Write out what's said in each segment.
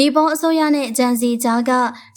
နီပေါအစိုးရနဲ့ဂျန်စီကြားက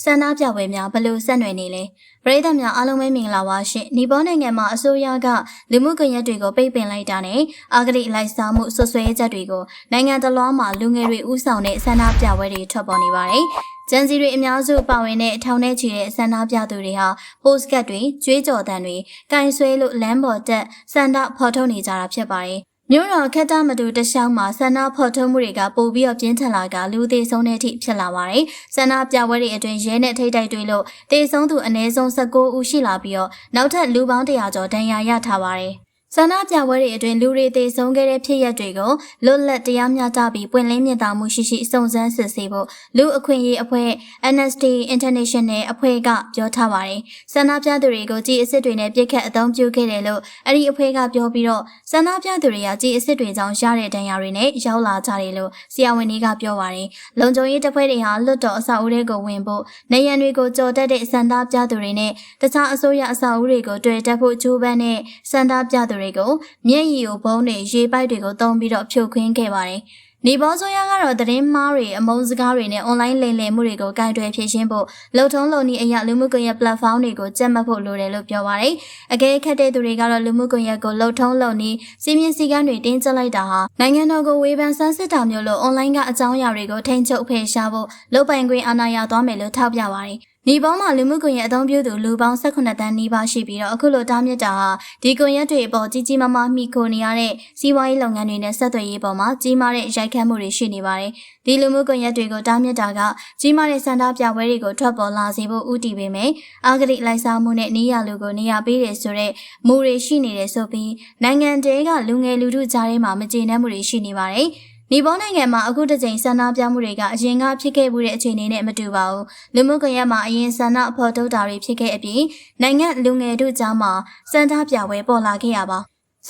ဆန္ဒပြပွဲများဘယ်လို့ဆက်နွယ်နေလဲပရိသတ်များအားလုံးပဲမင်္ဂလာပါရှင်နီပေါနိုင်ငံမှာအစိုးရကလူမှုကွန်ရက်တွေကိုပိတ်ပင်လိုက်တာနဲ့အာဂရိလိုက်စားမှုဆွဆွဲချက်တွေကိုနိုင်ငံတော်တော်မှာလူငယ်တွေဥဆောင်တဲ့ဆန္ဒပြပွဲတွေထွက်ပေါ်နေပါတယ်ဂျန်စီတွေအများစုပါဝင်တဲ့ထောင်ထဲချီတဲ့ဆန္ဒပြသူတွေဟာပို့စကတ်တွေကြွေးကြော်တံတွေကင်ဆွဲလို့လမ်းပေါ်တက်ဆန္ဒဖော်ထုတ်နေကြတာဖြစ်ပါတယ် မြို့တော်ခက်တာမတူတခြားမှာဆန္ဒဖော်ထုတ်မှုတွေကပိုပြီးတော့ပြင်းထန်လာကလူသေးဆုံးတဲ့အထိဖြစ်လာပါတယ်။ဆန္ဒပြပွဲတွေအတွင်းရဲနဲ့ထိတ်တိုက်တွေ့လို့တေဆုံးသူအနည်းဆုံး19ဦးရှိလာပြီးတော့နောက်ထပ်လူပေါင်း100ကျော်ဒဏ်ရာရထားပါတယ်။ ဆန္ဒပြပွဲတွေအတွင်းလူတွေသေဆုံးခဲ့တဲ့ဖြစ်ရပ်တွေကိုလွတ်လပ်တရားမျှတပြီးပွင့်လင်းမြင်သာမှုရှိရှိစုံစမ်းစစ်ဆေးဖို့လူအခွင့်အရေးအဖွဲ့ Amnesty International အဖွဲ့ကပြောထားပါတယ်။ဆန္ဒပြသူတွေကိုကြည်အစ်စ်တွေနဲ့ပြစ်ခတ်အသုံးပြုခဲ့တယ်လို့အဲ့ဒီအဖွဲ့ကပြောပြီးတော့ဆန္ဒပြသူတွေကကြည်အစ်စ်တွေကြောင့်ရတဲ့ဒဏ်ရာတွေနဲ့ရောက်လာကြတယ်လို့ဆရာဝန်တွေကပြောပါတယ်။လုံခြုံရေးတပ်ဖွဲ့တွေဟာလွတ်တော်အဆောက်အဦတွေကိုဝင်ဖို့နေရန်တွေကိုကြော်တက်တဲ့ဆန္ဒပြသူတွေနဲ့တခြားအစိုးရအဆောက်အဦတွေကိုတွေ့တက်ဖို့ကြိုးပမ်းတဲ့ဆန္ဒပြသူတွေကိုမျက်ရည်ကိုဘုံတွေရေပိုက်တွေကိုတုံးပြီးတော့ဖြုတ်ခွင်းခဲ့ပါတယ်။နေဘောဆိုရကတော့သတင်းမှားတွေအမုန်းစကားတွေနဲ့ online လိမ်လည်မှုတွေကိုကင်တွယ်ဖြေရှင်းဖို့လုံထုံးလုံနည်းအရာလူမှုကွန်ရက် platform တွေကိုကြက်မှတ်ဖို့လိုတယ်လို့ပြောပါတယ်။အကဲခတ်တဲ့သူတွေကတော့လူမှုကွန်ရက်ကိုလုံထုံးလုံနည်းစီမင်းစည်းကမ်းတွေတင်းကျပ်လိုက်တာဟာနိုင်ငံတော်ကိုဝေဖန်ဆန်းစစ်တာမျိုးလို့ online ကအကြောင်းအရာတွေကိုထိန်းချုပ်ဖယ်ရှားဖို့လုပ်ပိုင်ခွင့်အာဏာရသွားမယ်လို့ထောက်ပြပါတယ်။ ညီပေါင်းမှာလူမှုကွန်ရက်အသုံးပြုသူလူပေါင်း18တန်းနီးပါးရှိပြီးတော့အခုလိုတားမြစ်တာဟာဒီကွန်ရက်တွေအပေါ်ကြီးကြီးမားမားမိခိုနေရတဲ့စီးပွားရေးလုပ်ငန်းတွေနဲ့ဆက်သွယ်ရေးပေါ်မှာကြီးမားတဲ့ရိုက်ခတ်မှုတွေရှိနေပါတယ်။ဒီလူမှုကွန်ရက်တွေကိုတားမြစ်တာကကြီးမားတဲ့စံတာပြပွဲတွေကိုထွက်ပေါ်လာစေဖို့ဥတည်ပေမယ့်အာဂရိလိုက်စားမှုနဲ့နေရလူကိုနေရပေးတယ်ဆိုတဲ့မူတွေရှိနေတယ်ဆိုပြီးနိုင်ငံတကာကလူငယ်လူထုကြားထဲမှာမကျေနပ်မှုတွေရှိနေပါတယ်။ နီပေါနိုင်ငံမှာအခုတစ်ချိန်ဆန္ဒပြမှုတွေကအရင်ကဖြစ်ခဲ့မှုတဲ့အခြေအနေနဲ့မတူပါဘူးလူမှုကွန်ရက်မှာအရင်ဆန္ဒအဖော်ထုတ်တာတွေဖြစ်ခဲ့အပြင်နိုင်ငံလူငယ်တို့ကြားမှာစန္ဒပြပွဲပေါ်လာခဲ့ရပါ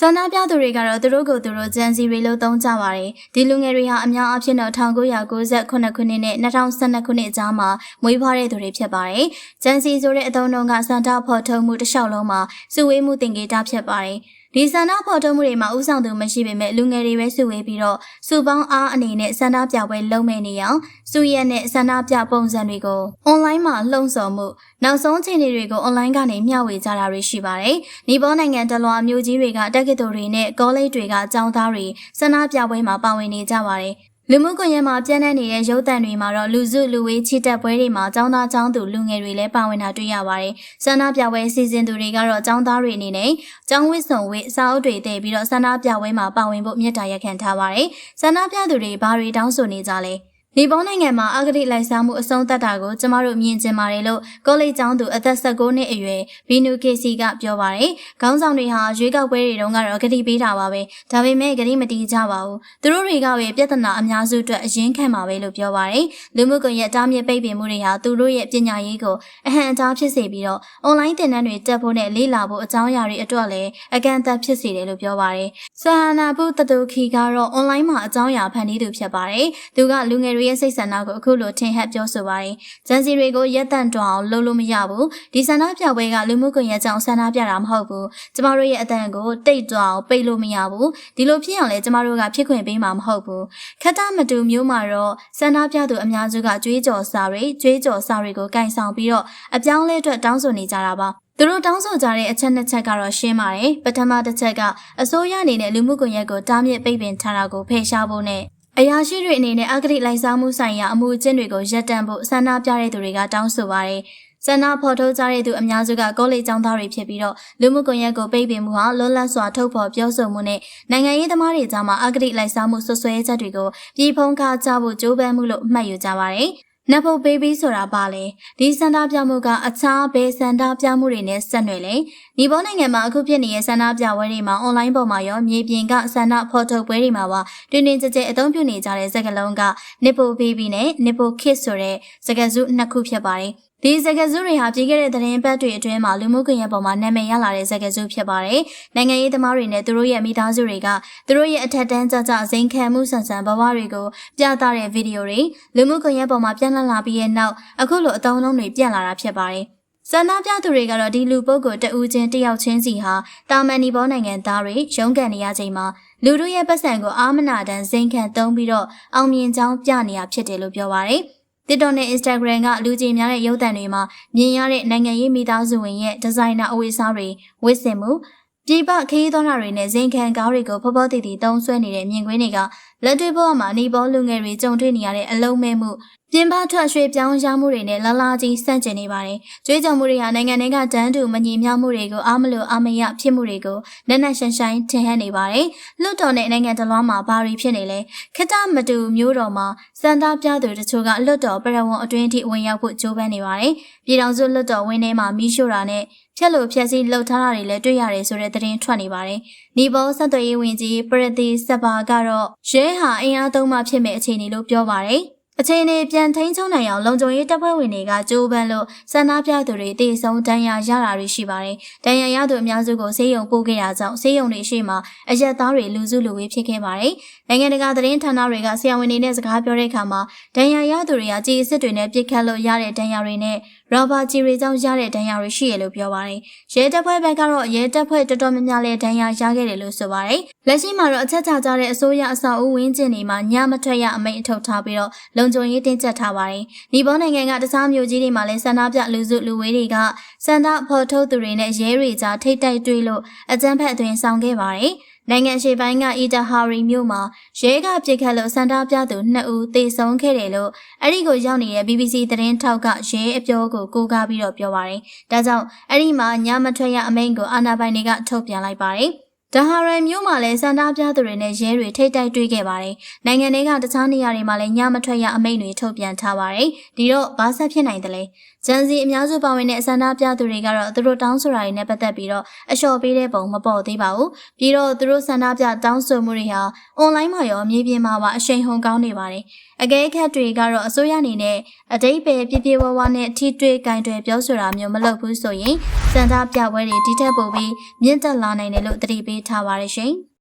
ဆန္ဒပြသူတွေကတော့သူတို့ကိုသူတို့ဂျန်စီတွေလို့သုံးကြပါတယ်။ဒီလူငယ်တွေဟာအများအပြားတော့1998ခုနှစ်နဲ့2012ခုနှစ်ကြားမှာမွေးဖွားတဲ့သူတွေဖြစ်ပါတယ်။ဂျန်စီဆိုတဲ့အသုံးအနှုန်းကစန္ဒဖော်ထုတ်မှုတစ်လျှောက်လုံးမှာစုဝေးမှုတင်ကေတာဖြစ်ပါတယ်။ ဒီဆန္ဒဖော်ထုတ်မှုတွေမှာဥဆောင်သူမရှိပေမဲ့လူငယ်တွေပဲစုဝေးပြီးတော့စုပေါင်းအားအနေနဲ့ဆန္ဒပြပွဲလုပ်မဲ့နေအောင်စုရက်နဲ့ဆန္ဒပြပုံစံတွေကိုအွန်လိုင်းမှာလှုံ့ဆော်မှုနောက်ဆုံးအခြေအနေတွေကိုအွန်လိုင်းကနေမျှဝေကြတာတွေရှိပါတယ်။နီပေါနိုင်ငံတလွာမျိုးကြီးတွေကတက္ကသိုလ်တွေနဲ့ကောလိပ်တွေကအကြောင်းသားတွေဆန္ဒပြပွဲမှာပါဝင်နေကြပါတယ်။ လူမှုကွန်ရက်မှာပြန့်နှံ့နေတဲ့ရုပ်သံတွေမှာတော့လူစုလူဝေးချီတက်ပွဲတွေမှာចောင်းသားចောင်းသူလူငယ်တွေလည်းပါဝင်တာတွေ့ရပါတယ်။ဆန္ဒပြပွဲစီစဉ်သူတွေကတော့ចောင်းသားတွေအနေနဲ့ចောင်းဝစ်စုံဝစ်စာအုပ်တွေတည်ပြီးတော့ဆန္ဒပြပွဲမှာပါဝင်ဖို့မြတ်တာရက်ခံထားပါတယ်။ဆန္ဒပြသူတွေဘာတွေတောင်းဆိုနေကြလဲ။ နေပေါနိုင်ငံမှာအဂတိလိုက်စားမှုအဆုံးသတ်တာကိုကျမတို့မြင်ကျင်ပါတယ်လို့ကောလိပ်ကျောင်းသူအသက်16နှစ်အရွယ်ဘီနူကေစီကပြောပါတယ်။ခေါင်းဆောင်တွေဟာရွေးကောက်ပွဲတွေတုန်းကတော့ဂတိပေးတာပါပဲ။ဒါပေမဲ့ဂတိမတီးကြပါဘူး။သူတို့တွေကပဲပြဿနာအများစုအတွက်အရင်ခံပါပဲလို့ပြောပါတယ်။လူမှုကွန်ရက်တားမြစ်ပိတ်ပင်မှုတွေဟာသူတို့ရဲ့ပညာရေးကိုအဟံအတားဖြစ်စေပြီးတော့အွန်လိုင်းသင်တန်းတွေတက်ဖို့နဲ့လေ့လာဖို့အကြောင်းအရာတွေအတွက်လည်းအကန့်အသတ်ဖြစ်စေတယ်လို့ပြောပါတယ်။ဆဟာနာပုတတူခီကတော့အွန်လိုင်းမှာအကြောင်းအရာဖန်တီးသူဖြစ်ပါတယ်။သူကလူငယ်တွေရဲ့စိတ်ဆန္ဒကိုအခုလိုထင်ဟပ်ပြောဆိုပါတယ်။ဂျန်စီတွေကိုရက်တန့်တွအောင်လုပ်လို့မရဘူး။ဒီဆန္ဒပြပွဲကလူမှုကွန်ရက်ကြောင့်ဆန္ဒပြတာမဟုတ်ဘူး။ကျမတို့ရဲ့အတန်ကိုတိတ်တွအောင်ပိတ်လို့မရဘူး။ဒီလိုဖြစ်အောင်လဲကျမတို့ကဖြစ်ခွင့်ပေးမှာမဟုတ်ဘူး။ခက်တမတူမျိုးမှာတော့ဆန္ဒပြသူအများစုကကြွေးကြော်စာတွေကြွေးကြော်စာတွေကိုကင်ဆောင်ပြီးတော့အပြောင်းလဲအတွက်တောင်းဆိုနေကြတာပါ။သူတို့တောင်းဆိုကြတဲ့အချက်နှစ်ချက်ကတော့ရှင်းပါတယ်။ပထမတစ်ချက်ကအစိုးရအနေနဲ့လူမှုကွန်ရက်ကိုတားမြစ်ပိတ်ပင်ထားတာကိုဖယ်ရှားဖို့နဲ့ အရာရှိတွေအနေနဲ့အဂတိလိုက်စားမှုဆိုင်ရာအမှုအကျင့်တွေကိုရပ်တန့်ဖို့ဆန္ဒပြတဲ့သူတွေကတောင်းဆိုပါတယ်။ဆန္ဒဖော်ထုတ်ကြတဲ့သူအများစုကကောလိပ်ကျောင်းသားတွေဖြစ်ပြီးတော့လူမှုကွန်ရက်ကိုပိတ်ပင်မှုဟာလွတ်လပ်စွာထုတ်ဖော်ပြောဆိုမှုနဲ့နိုင်ငံရေးသမားတွေကြားမှာအဂတိလိုက်စားမှုဆွဆွဲချက်တွေကိုပြည်ဖုံးကားကြဖို့ကြိုးပမ်းမှုလို့အမှတ်ယူကြပါတယ်။နတ်ဖို့ဘေဘီဆိုတာပါလေဒီစန္ဒပြမှုကအခြားဘယ်စန္ဒပြမှုတွေနဲ့ဆက်နွယ်လဲညီဘောနိုင်ငံမှာအခုဖြစ်နေတဲ့စန္ဒပြပွဲတွေမှာအွန်လိုင်းပေါ်မှာရောမြေပြင်ကစန္ဒဖော်ထုတ်ပွဲတွေမှာပါတွင်တွင်ကြဲကြဲအသုံးပြုနေကြတဲ့စကားလုံးကနစ်ဖို့ဘေဘီနဲ့နစ်ဖို့ခစ်ဆိုတဲ့စကားစုနှစ်ခုဖြစ်ပါတယ်ဒီစကားစုတွေဟာပြည်ခဲ့တဲ့သတင်းပတ်တွေအတွင်းမှာလူမှုကွန်ရက်ပေါ်မှာနာမည်ရလာတဲ့စကားစုဖြစ်ပါတယ်။နိုင်ငံရေးသမားတွေနဲ့သူတို့ရဲ့မိသားစုတွေကသူတို့ရဲ့အထက်တန်းကြကြဇိမ်ခံမှုဆန်ဆန်ဘဝတွေကိုပြသတဲ့ဗီဒီယိုတွေလူမှုကွန်ရက်ပေါ်မှာပြန့်နှံ့လာပြီးတဲ့နောက်အခုလိုအသုံးအနှုန်းတွေပြန့်လာတာဖြစ်ပါတယ်။ စန္ဒပြသူတွေကတော့ဒီလူပုဂ္ဂိုလ်တဦးချင်းတယောက်ချင်းစီဟာတာမန်နီဘောနိုင်ငံသားတွေရုန်းကန်နေရချိန်မှာလူတို့ရဲ့ပတ်စံကိုအာမနာတန်ဇိမ်ခံသုံးပြီးတော့အောင်မြင်ကြောင်းပြနေရဖြစ်တယ်လို့ပြောပါရယ် TikTok နဲ့ Instagram ကလူကြည်များတဲ့ရုပ်သံတွေမှာမြင်ရတဲ့နိုင်ငံရေးမိသားစုဝင်ရဲ့ဒီဇိုင်နာအဝတ်အစားတွေဝတ်ဆင်မှုပြည်ပခရီးသွားတာတွေနဲ့ဇင်ခံကားတွေကိုဖော်ဖော်တည်တည်တုံးဆွဲနေတဲ့မြင်ကွင်းတွေကလက်တွေ့ဘဝမှာနေပေါ်လူငယ်တွေကြုံတွေ့နေရတဲ့အလုံးမဲ့မှုပြင်ပထွက်ရွှေ့ပြောင်းရမှုတွေနဲ့လာလာကြီးဆန့်ကျင်နေပါတယ်။ကြွေးကြော်မှုတွေဟာနိုင်ငံတွေကတန်းတူမညီမျှမှုတွေကိုအားမလို့အားမရဖြစ်မှုတွေကိုနက်နက်ရှိုင်းရှိုင်းထင်ဟပ်နေပါတယ်။လွတ်တော်နဲ့နိုင်ငံတော်မှာဘာတွေဖြစ်နေလဲ။ခတမတူမျိုးတော်မှာစန္ဒပြသူတချို့ကလွတ်တော်ပရဝုံအတွင်းထိဝင်ရောက်ဖို့ကြိုးပမ်းနေပါတယ်။ပြည်တော်စုလွတ်တော်ဝင်းထဲမှာမီးရှို့တာနဲ့ဖြက်လို့ဖြက်စီးလှုပ်ထားတာတွေလည်းတွေ့ရတယ်ဆိုတဲ့သတင်းထွက်နေပါတယ်။နီဘောဆက်သွယ်ရေးဝန်ကြီးပရတိစပါကတော့ရဲဟာအင်အားသုံးမှဖြစ်မဲ့အခြေအနေလို့ပြောပါတယ်။ အခြေအနေပြန်ထိန်းချုပ်နိုင်အောင်လုံခြုံရေးတပ်ဖွဲ့ဝင်တွေကကြိုးပမ်းလို့ဆန္ဒပြသူတွေတေဆုံးတန်ရာရတာတွေရှိပါတယ်။တန်ရာရသူအများစုကိုဆေးရုံပို့ခဲ့တာကြောင့်ဆေးရုံတွေရှိမှအရက်သားတွေလူစုလူဝေးဖြစ်ခဲ့ပါတယ်။နိုင်ငံတကာသတင်းဌာနတွေကဆရာဝန်တွေနဲ့စကားပြောတဲ့အခါမှာတန်ရာရသူတွေကကြေးအစ်စ်တွေနဲ့ပြစ်ခတ်လို့ရတဲ့တန်ရာတွေနဲ့ ရောဘာကြီးတွေကြောင့်ရတဲ့ဒဏ်ရာတွေရှိရလို့ပြောပါတယ်။ရဲတပ်ဖွဲ့ဘက်ကတော့ရဲတပ်ဖွဲ့တော်တော်များများလည်းဒဏ်ရာရခဲ့တယ်လို့ဆိုပါတယ်။လက်ရှိမှာတော့အချက်ချကြတဲ့အစိုးရအဆောက်အဦဝင်းကျင်တွေမှာညမထွက်ရအမိန့်အထုတ်ထားပြီးတော့လုံခြုံရေးတင်းကျပ်ထားပါတယ်။ဒီဘောနိုင်ငံကတခြားမြို့ကြီးတွေမှာလည်းစန္ဒပြလူစုလူဝေးတွေကစန္ဒဖော်ထုတ်သူတွေနဲ့ရဲတွေကြားထိတ်တိုက်တွေ့လို့အကြမ်းဖက်အသွင်ဆောင်ခဲ့ပါတယ်။ နိုင်ငံရှိပိုင်းကအီတာဟာရီမြို့မှာရဲကပြစ်ခတ်လို့စန္ဒပြသူ2ဦးသေဆုံးခဲ့တယ်လို့အဲ့ဒီကိုရောက်နေတဲ့ BBC သတင်းထောက်ကရဲအပြောကိုကိုးကားပြီးတော့ပြောပါတယ်။ဒါကြောင့်အဲ့ဒီမှာညမထွက်ရအမိန့်ကိုအာဏာပိုင်တွေကထုတ်ပြန်လိုက်ပါတယ်။ ဒဟာရန်မြို့မှာလည်းစန္ဒပြသူတွေနဲ့ရဲတွေထိတ်တိုက်တွေ့ခဲ့ပါတယ်။နိုင်ငံတွေကတခြားနေရာတွေမှာလည်းညမထွက်ရအမိန့်တွေထုတ်ပြန်ထားပါတယ်။ဒီတော့ဘာဆက်ဖြစ်နိုင်တယ်လဲ။ဂျန်စီအများစုပါဝင်တဲ့စန္ဒပြသူတွေကတော့သူတို့တောင်းဆိုတာတွေနဲ့ပတ်သက်ပြီးတော့အလျှော့ပေးတဲ့ပုံမပေါ်သေးပါဘူး။ပြီးတော့သူတို့စန္ဒပြတောင်းဆိုမှုတွေဟာအွန်လိုင်းမှာရောအမြေပြင်မှာပါအရှိန်ဟုန်ကောင်းနေပါတယ်။အကဲခတ်တွေကတော့အစိုးရအနေနဲ့အတိတ်ပဲပြပြဝဝနဲ့ထိတွေ့ကင်တွေပြောဆိုတာမျိုးမလုပ်ဘူးဆိုရင်စန္ဒပြပွဲတွေဒီထက်ပိုပြီးမြင့်တက်လာနိုင်တယ်လို့သတိပေးထားပါတယ်ရှင်။